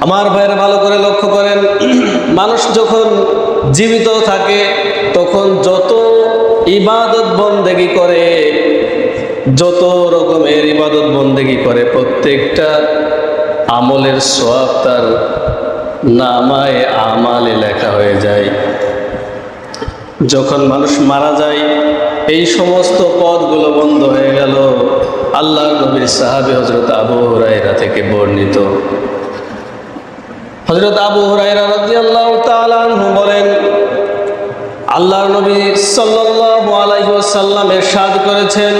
আমার ভাইয়েরা ভালো করে লক্ষ্য করেন, মানুষ যখন জীবিত থাকে, তখন যত ইবাদত বন্দেগি করে, যত রকমের ইবাদত বন্দেগি করে, প্রত্যেকটা আমলের সব তার নামায় আমালে লেখা হয়ে যায়। যখন মানুষ মারা যায়, এই সমস্ত পদগুলো বন্ধ হয়ে গেল। আল্লাহ নবীর সাহাবি হজরত আবু হুরাইরা থেকে বর্ণিত হজরত বলেন সাল্লাল্লাহু করেছেন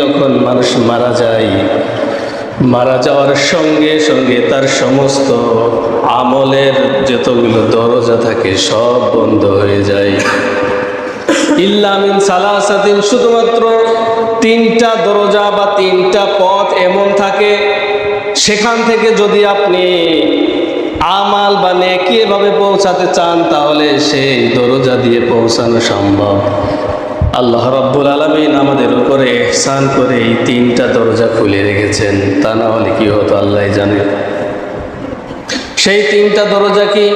যখন মানুষ মারা যায়, মারা যাওয়ার সঙ্গে সঙ্গে তার সমস্ত আমলের যতগুলো দরজা থাকে সব বন্ধ হয়ে যায়। ইল্লামিন সালাসাতিন শুধুমাত্র তিনটা দরজা বা তিনটা পথ এমন থাকে, সেখান থেকে যদি আপনি আমাল বা নেকি এভাবে পৌঁছাতে চান, তাহলে সেই দরজা দিয়ে পৌঁছানো সম্ভব। আল্লাহ রব্বুল আলমিন আমাদের উপরে এহসান করে এই তিনটা দরজা খুলে রেখেছেন। তা না হলে কি হতো, আল্লাহ জানে। সেই তিনটা দরজা কি?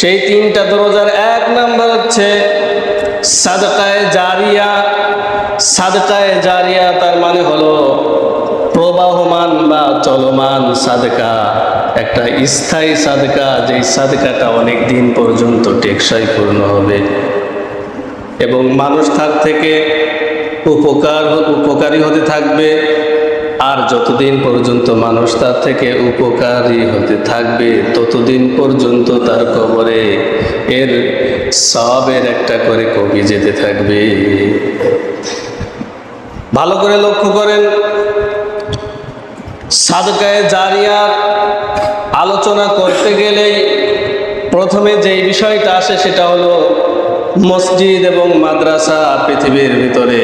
সেই তিনটা দরজার এক নাম্বার হচ্ছে সাদকায় জারিয়া সাদকায় জারিয়া তার মানে হলো প্রবাহমান বা চলমান সাদকা। একটা স্থায়ী সাদকা, যেই সাদকাটা অনেক দিন পর্যন্ত টেকসই পূর্ণ হবে। এবং মানুষ তার থেকে উপকার উপকারী হতে থাকবে, আর যতদিন পর্যন্ত মানুষ তার থেকে উপকারী হতে থাকবে, ততদিন পর্যন্ত তার কবরে এর সবের একটা করে কবি যেতে থাকবে। ভালো করে লক্ষ্য করেন। সাদকায় জারিয়ার আলোচনা করতে গেলে প্রথমে যেই বিষয়টা আসে সেটা হলো মসজিদ এবং মাদ্রাসা পৃথিবীর ভিতরে।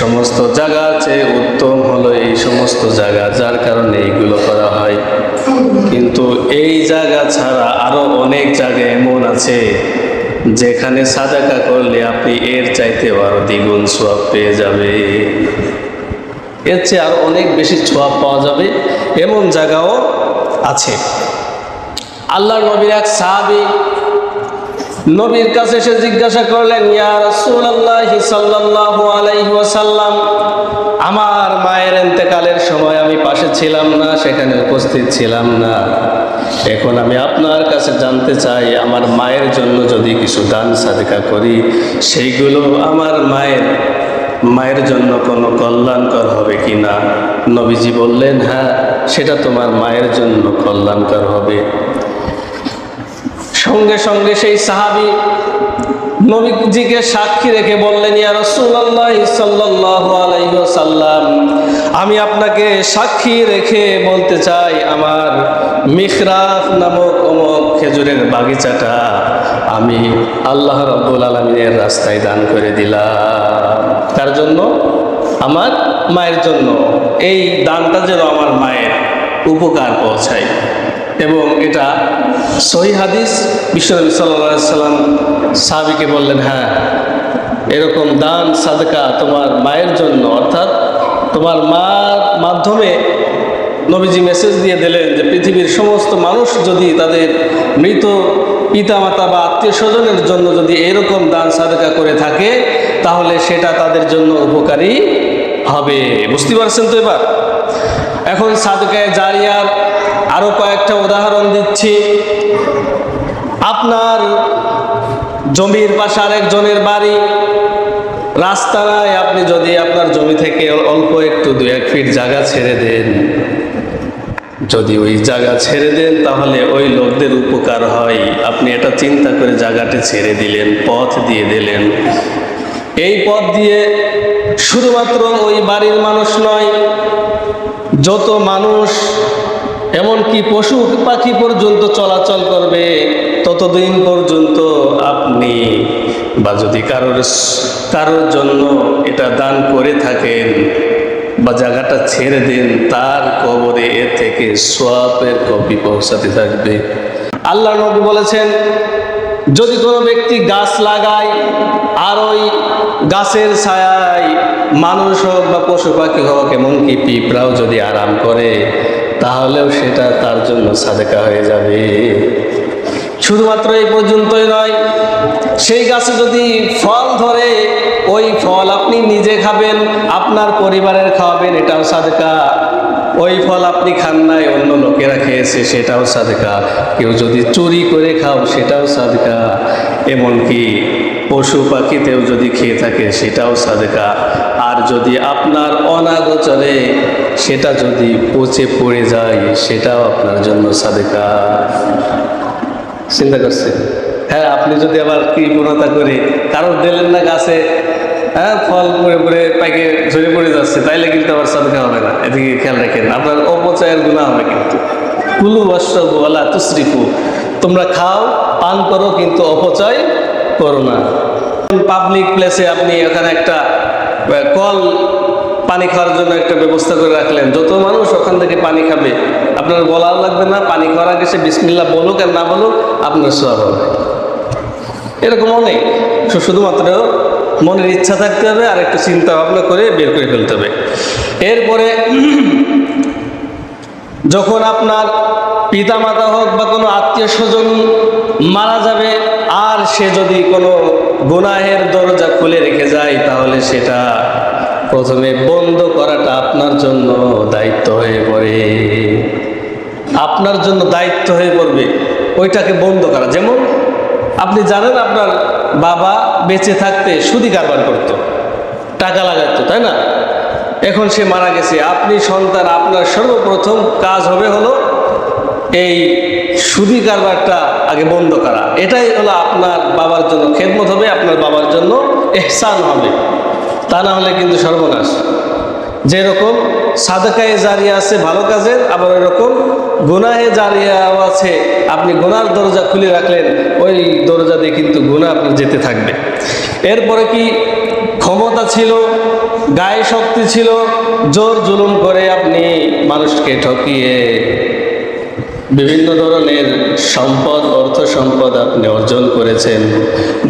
সমস্ত জায়গা আছে, উত্তম হলো এই সমস্ত জায়গা, যার কারণে এইগুলো করা হয়। কিন্তু এই জায়গা ছাড়া আরও অনেক জায়গা এমন আছে। যেখানে সাদাকা করলে আপনি এর চাইতে আরও দ্বিগুণ সোয়াব পেয়ে যাবে। এর চেয়ে আরও অনেক বেশি ছোঁয়া পাওয়া যাবে এমন জায়গাও আছে। আল্লাহ নবীর এক সাহাবি নবীর কাছে এসে জিজ্ঞাসা করলেন ওয়াসাল্লাম, আমার মায়ের ইন্তেকালের সময় আমি পাশে ছিলাম না, সেখানে উপস্থিত ছিলাম না। এখন আমি আপনার কাছে জানতে চাই, আমার মায়ের জন্য যদি কিছু দান, সাদেকা করি, সেইগুলো আমার মায়ের মায়ের জন্য কোনো কল্যাণকর হবে কি না? নবীজি বললেন হ্যাঁ সেটা তোমার মায়ের জন্য কল্যাণকর হবে। সঙ্গে সঙ্গে সেই সাহাবি নবীজিকে সাক্ষী রেখে বললেন, ইয়া রাসূলুল্লাহ সাল্লাল্লাহু আলাইহি ওয়াসাল্লাম আমি আপনাকে সাক্ষী রেখে বলতে চাই, আমার মিখরাফ নামক অমক খেজুরের বাগিচাটা আমি আল্লাহ রাব্বুল আলামিনের রাস্তায় দান করে দিলাম। তার জন্য আমার মায়ের জন্য এই দানটা যেন আমার মায়ের উপকার পৌঁছায়। এবং এটা সহি হাদিস বিশ্বনবী সাল্লাহ সাল্লাম সাহাবিকে বললেন হ্যাঁ এরকম দান, সাদকা তোমার মায়ের জন্য, অর্থাৎ তোমার মার মাধ্যমে নবীজি মেসেজ দিয়ে দিলেন যে পৃথিবীর সমস্ত মানুষ যদি তাদের মৃত পিতামাতা বা আত্মীয় স্বজনের জন্য যদি এরকম দান সাদকা করে থাকে, তাহলে সেটা তাদের জন্য উপকারী হবে। বুঝতে পারছেন তো এবার? এখন সাদকায় জারিয়ার আরও কয়েকটা উদাহরণ দিচ্ছি। আপনার জমির পাশে আরেকজনের বাড়ি রাস্তা নাই আপনি যদি আপনার জমি থেকে অল্প একটু দু এক ফিট জায়গা ছেড়ে দেন, যদি ওই জায়গা ছেড়ে দেন, তাহলে ওই লোকদের উপকার হয়। আপনি এটা চিন্তা করে জায়গাটি ছেড়ে দিলেন, পথ দিয়ে দিলেন। এই পথ দিয়ে শুধুমাত্র ওই বাড়ির মানুষ নয়, যত মানুষ এমনকি পশু পাখি পর্যন্ত চলাচল করবে ততদিন পর্যন্ত আপনি বা যদি কারোর কারোর জন্য এটা দান করে থাকেন বা জায়গাটা ছেড়ে দিন, তার কবরে এ থেকে সোয়াবের কপি পৌঁছাতে থাকবে। আল্লাহ নবী বলেছেন, যদি কোনো ব্যক্তি গাছ লাগায় আর ওই গাছের ছায়ায় মানুষ হোক বা পশু পাখি হোক, এমনকি পিঁপড়াও যদি আরাম করে তাহলেও সেটা তার জন্য সাদেকা হয়ে যাবে। শুধুমাত্র এই পর্যন্তই নয়, সেই গাছে যদি ফল ধরে, ওই ফল আপনি নিজে খাবেন, আপনার পরিবারের খাওয়াবেন, এটাও সাদেকা। ওই ফল আপনি খান নাই, অন্য লোকেরা খেয়েছে, সেটাও সাদেকা। কেউ যদি চুরি করে খাও, সেটাও সাদেকা। এমনকি পশু পাখিতেও যদি খেয়ে থাকে, সেটাও সাদেকা। আর যদি আপনার অনাগোচরে সেটা যদি পচে পড়ে যায়, সেটাও আপনার জন্য সাদেকা। চিন্তা করছে হ্যাঁ আপনি যদি আবার কৃপণতা করে কারোর দিলেন না গাছে হ্যাঁ ফল পরে পরে পাইকে ঝরে পড়ে যাচ্ছে, তাইলে কিন্তু আবার সাদকা হবে না। এদিকে খেয়াল রাখেন, আপনার অপচয়ের গুণা হবে কিন্তু। কুলু বস্ত্রবু আলা তুসরিফু তোমরা খাও, পান করো, কিন্তু অপচয় করো না। পাবলিক প্লেসে আপনি এখানে একটা কল পানি খাওয়ার জন্য একটা ব্যবস্থা করে রাখলেন। যত মানুষ ওখান থেকে পানি খাবে, আপনার বলার লাগবে না, পানি খাওয়ার আগে সে বিসমিল্লা বলুক আর না বলুক, আপনার সব হবে। এরকম অনেক শুধুমাত্র মনের ইচ্ছা থাকতে হবে, আর একটু চিন্তা ভাবনা করে বের করে ফেলতে হবে। এরপরে, যখন আপনার পিতামাতা হোক বা কোনো আত্মীয় স্বজন মারা যাবে, আর সে যদি কোনো গুনাহের দরজা খুলে রেখে যায়, তাহলে সেটা প্রথমে বন্ধ করাটা আপনার জন্য দায়িত্ব হয়ে পড়ে। আপনার জন্য দায়িত্ব হয়ে পড়বে, ওইটাকে বন্ধ করা। যেমন আপনি জানেন আপনার বাবা বেঁচে থাকতে সুদি কারবার করতো, টাকা লাগাতো, তাই না? এখন সে মারা গেছে। আপনি সন্তান, আপনার সর্বপ্রথম কাজ হবে হলো এই সুদি কারবারটা আগে বন্ধ করা। এটাই হলো আপনার বাবার জন্য খেদমত হবে, আপনার বাবার জন্য এহসান হবে। তা না হলে কিন্তু সর্বনাশ। যেরকম সাদকায় জারিয়া আছে ভালো কাজের, আবার এরকম গুনাহে জারিয়াও আছে। আপনি গুনার দরজা খুলে রাখলেন, ওই দরজা দিয়ে কিন্তু গুণা আপনি যেতে থাকবে এরপরে কি ক্ষমতা ছিল, গায়ে শক্তি ছিল, জোর জুলুম করে আপনি মানুষকে ঠকিয়ে বিভিন্ন ধরনের সম্পদ, অর্থ সম্পদ আপনি অর্জন করেছেন।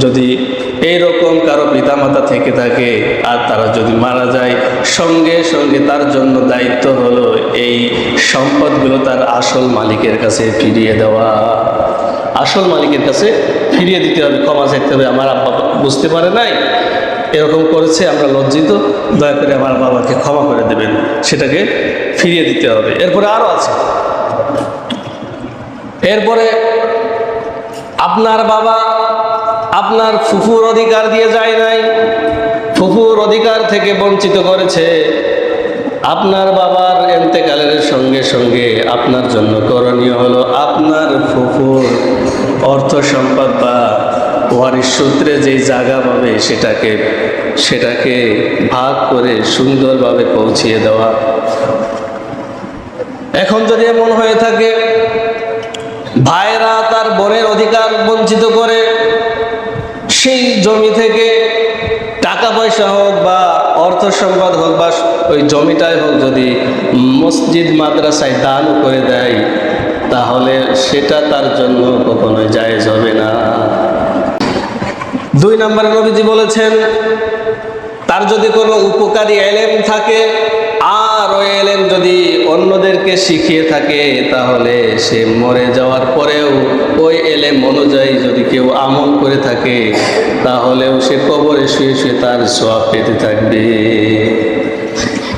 যদি এই রকম কারও পিতামাতা থেকে থাকে, আর তারা যদি মারা যায়, সঙ্গে সঙ্গে তার জন্য দায়িত্ব হলো এই সম্পদগুলো তার আসল মালিকের কাছে ফিরিয়ে দেওয়া। আসল মালিকের কাছে ফিরিয়ে দিতে হবে, ক্ষমা চাইতে হবে। আমার আব্বা বুঝতে পারে নাই, এরকম করেছে, আমরা লজ্জিত। দয়া করে আমার বাবাকে ক্ষমা করে দেবেন, সেটাকে ফিরিয়ে দিতে হবে। এরপরে আরও আছে। এরপরে আপনার বাবা আপনার ফুফুর অধিকার দিয়ে যায় নাই, ফুফুর অধিকার থেকে বঞ্চিত করেছে। আপনার বাবার এন্তেকালের সঙ্গে সঙ্গে আপনার জন্য করণীয় হলো আপনার ফুফুর অর্থ সম্পদ বা ওয়ারিশ সূত্রে যেই জায়গা পাবে সেটাকে সেটাকে ভাগ করে সুন্দরভাবে পৌঁছিয়ে দেওয়া। এখন যদি এমন হয়ে থাকে ভাইরা তার বোনের অধিকার বঞ্চিত করে সেই জমি থেকে টাকা পয়সা হোক বা অর্থ সম্পদ হোক বা ওই জমিটাই হোক যদি মসজিদ মাদ্রাসায় দান করে দেয়, তাহলে সেটা তার জন্য কখনোই জায়েজ হবে না। দুই নম্বরে নবীজি বলেছেন, তার যদি কোনো উপকারী এলেম থাকে ওই এলেম যদি অন্যদেরকে শিখিয়ে থাকে, তাহলে সে মরে যাওয়ার পরেও ওই এলেম অনুযায়ী যদি কেউ আমল করে থাকে, তাহলেও সে কবরে শুয়ে শুয়ে তার সোয়াব পেতে থাকবে।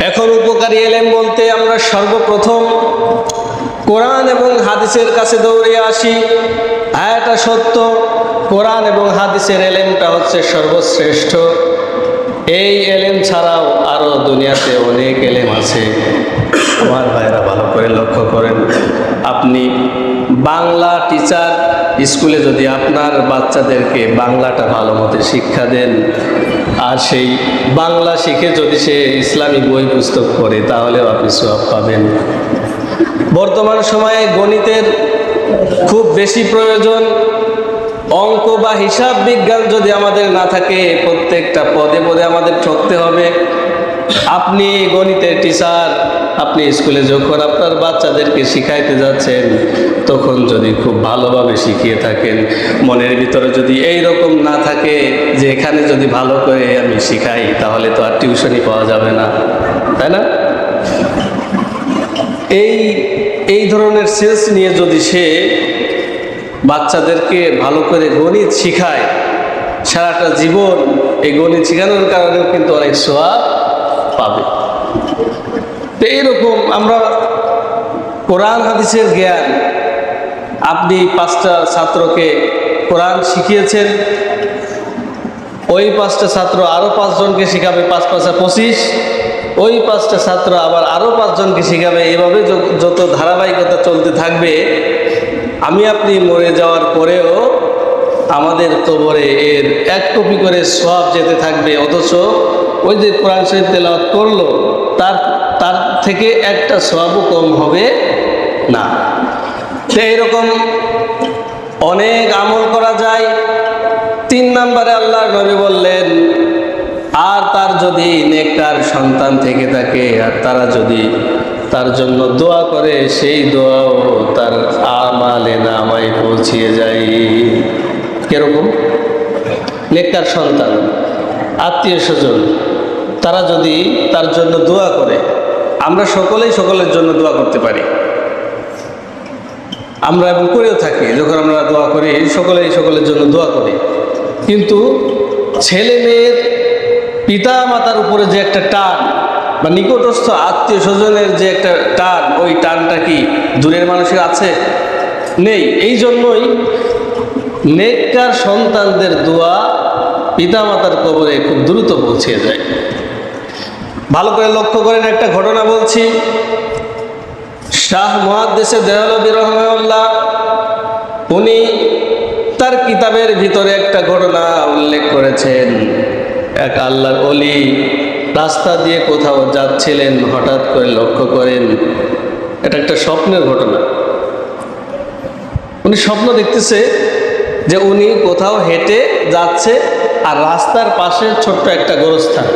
এখন উপকারী এলেম বলতে আমরা সর্বপ্রথম কোরআন এবং হাদিসের কাছে দৌড়ে আসি। হ্যাঁ এটা সত্য, কোরআন এবং হাদিসের এলেমটা হচ্ছে সর্বশ্রেষ্ঠ। এই এলেম ছাড়াও আরও দুনিয়াতে অনেক এলেম আছে। আমার ভাইরা ভালো করে লক্ষ্য করেন। আপনি বাংলা টিচার স্কুলে যদি আপনার বাচ্চাদেরকে বাংলাটা ভালো মতো শিক্ষা দেন আর সেই বাংলা শিখে যদি সে ইসলামী বই পুস্তক পড়ে তাহলেও আপনি সব পাবেন। বর্তমান সময়ে গণিতের খুব বেশি প্রয়োজন। অঙ্ক বা হিসাব বিজ্ঞান যদি আমাদের না থাকে, প্রত্যেকটা পদে পদে আমাদের ঠকতে হবে। আপনি গণিতের টিচার আপনি স্কুলে যখন আপনার বাচ্চাদেরকে শিখাইতে যাচ্ছেন, তখন যদি খুব ভালোভাবে শিখিয়ে থাকেন, মনের ভিতরে যদি এই রকম না থাকে যে এখানে যদি ভালো করে আমি শিখাই, তাহলে তো আর টিউশনই পাওয়া যাবে না। তাই না? এই এই ধরনের সেন্স নিয়ে যদি সে বাচ্চাদেরকে ভালো করে গণিত শিখায়। সারাটা জীবন এই গণিত শেখানোর কারণেও কিন্তু অনেক সোয়াব পাবে। তো এইরকম আমরা কোরআন, হাদিসের জ্ঞান, আপনি পাঁচটা ছাত্রকে কোরআন শিখিয়েছেন। ওই পাঁচটা ছাত্র আরও পাঁচজনকে শেখাবে, পাঁচ পাঁচা পঁচিশ। ওই পাঁচটা ছাত্র আবার আরও পাঁচজনকে শেখাবে। এভাবে যত ধারাবাহিকতা চলতে থাকবে আমি আপনি মরে যাওয়ার পরেও আমাদের কবরে এর এক কপি করে সব যেতে থাকবে, অথচ ওই যে কোরআন শরীফ তেলাওয়াত করল, তার তার থেকে একটা সবও কম হবে না। তো এইরকম অনেক আমল করা যায়। তিন নম্বরে আল্লাহ নবী বললেন, আর তার যদি নেককার সন্তান থেকে থাকে, আর তারা যদি তার জন্য দোয়া করে, সেই দোয়াও তার আমালে নামায় পৌঁছিয়ে যায়। কীরকম? নেককার সন্তান, আত্মীয় স্বজন, তারা যদি তার জন্য দোয়া করে, আমরা সকলেই সকলের জন্য দোয়া করতে পারি। আমরা এবং করেও থাকি, যখন আমরা দোয়া করি, সকলেই সকলের জন্য দোয়া করি। কিন্তু ছেলে মেয়ের পিতা মাতার উপরে যে একটা টান বা নিকটস্থ আত্মীয় স্বজনের যে একটা টান, ওই টানটা কি দূরের মানুষের আছে? নেই। এই জন্যই নেককার সন্তানদের দোয়া পিতা মাতার কবরে খুব দ্রুত পৌঁছে যায়। ভালো করে লক্ষ্য করেন, একটা ঘটনা বলছি। শাহ মহাদ্দেশে দেহলবি রহমাউল্লাহ, উনি তার কিতাবের ভিতরে একটা ঘটনা উল্লেখ করেছেন। এক আল্লাহর অলি রাস্তা দিয়ে কোথাও যাচ্ছিলেন, হঠাৎ করে লক্ষ্য করেন, এটা একটা স্বপ্নের ঘটনা। উনি স্বপ্ন দেখতেছে যে উনি কোথাও হেঁটে যাচ্ছে আর রাস্তার পাশে ছোট্ট একটা গোরস্থান।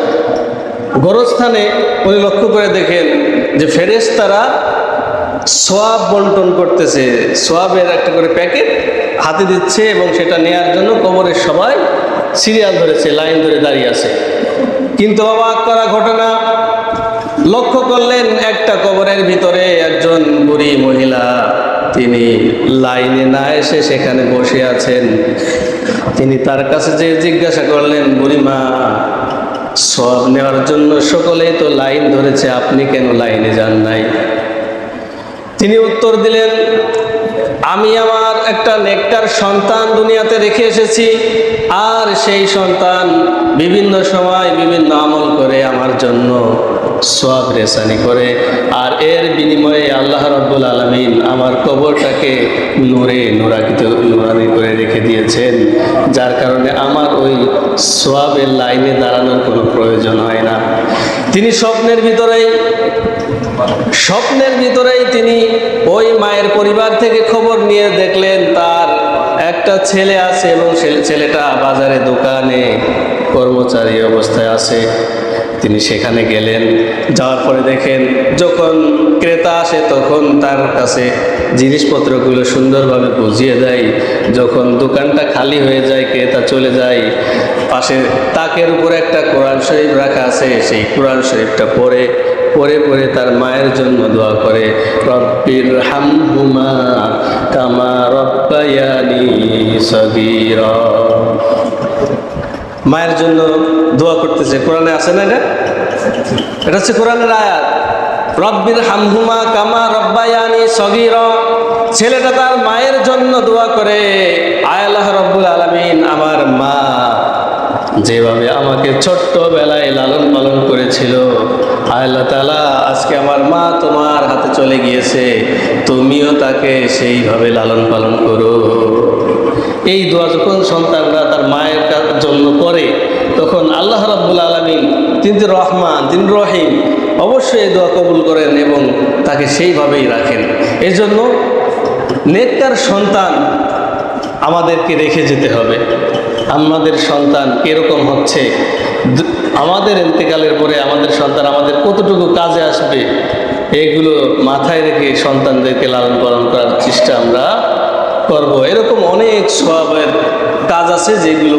গোরস্থানে উনি লক্ষ্য করে দেখেন যে ফেরেশতারা সোয়াব বন্টন করতেছে। সোয়াবের একটা করে প্যাকেট হাতে দিচ্ছে এবং সেটা নেয়ার জন্য কবরের সবাই সিরিয়াল ধরেছে, লাইন ধরে দাঁড়িয়ে আছে। কিন্তু অবাক করা ঘটনা। লক্ষ্য করলেন, একটা কবরের ভিতরে একজন বুড়ি মহিলা। তিনি লাইনে না এসে সেখানে বসে আছেন। তিনি তার কাছে যে জিজ্ঞাসা করলেন বুড়িমা সব নেওয়ার জন্য সকলেই তো লাইন ধরেছে, আপনি কেন লাইনে যান নাই? তিনি উত্তর দিলেন, আমি আমার একটা নেককার সন্তান দুনিয়াতে রেখে এসেছি। আর সেই সন্তান বিভিন্ন সময় বিভিন্ন আমল করে আমার জন্য সব রেসানি করে। আর এর বিনিময়ে আল্লাহ রব্বুল আলমিন আমার কবরটাকে নূরে নুরাকিত, নুরানি করে রেখে দিয়েছেন। যার কারণে আমার ওই সোয়াবের লাইনে দাঁড়ানোর কোনো প্রয়োজন হয় না। তিনি স্বপ্নের ভিতরেই স্বপ্নের ভিতরেই তিনি ওই মায়ের পরিবার থেকে খবর নিয়ে দেখলেন তার একটা ছেলে আছে এবং ছেলে- ছেলেটা বাজারে দোকানে কর্মচারী অবস্থায় আছে। তিনি সেখানে গেলেন। যাওয়ার পরে দেখেন, যখন ক্রেতা আসে তখন তার কাছে জিনিসপত্রগুলো সুন্দরভাবে বুঝিয়ে দেয়। যখন দোকানটা খালি হয়ে যায়, ক্রেতা চলে যায়, পাশে তাকের উপরে একটা কোরআন শরীফ রাখা আছে। সেই কোরআন শরীফটা পড়ে পরে পরে তার মায়ের জন্য দোয়া করে রব্বির হামহুমা কামা রব্বায়ানি সগীরা। মায়ের জন্য দোয়া করতেছে। কোরআনে আছে না এটা? এটা হচ্ছে কোরআনের আয়াত। রব্বির হামহুমা কামা রব্বায়ানি সগীর। ছেলেটা তার মায়ের জন্য দোয়া করে আয়াল্লাহ রব্বুল আলমিন, আমার মা যেভাবে আমাকে ছোট্ট বেলায় লালন পালন করেছিল, আল্লাহ তালা আজকে আমার মা তোমার হাতে চলে গিয়েছে, তুমিও তাকে সেইভাবে লালন পালন করো। এই দোয়া যখন সন্তানরা তার মায়ের জন্য করে, তখন আল্লাহ রাব্বুল আলমিন তিনি রহমান, তিনি রহিম অবশ্যই এই দোয়া কবুল করেন এবং তাকে সেইভাবেই রাখেন। এজন্য নেককার সন্তান আমাদেরকে রেখে যেতে হবে। আমাদের সন্তান এরকম হচ্ছে। আমাদের এতেকালের পরে আমাদের সন্তান আমাদের কতটুকু কাজে আসবে, এগুলো মাথায় রেখে সন্তানদেরকে লালন পালন করার চেষ্টা আমরা করব। এরকম অনেক স্বভাবের কাজ আছে যেগুলো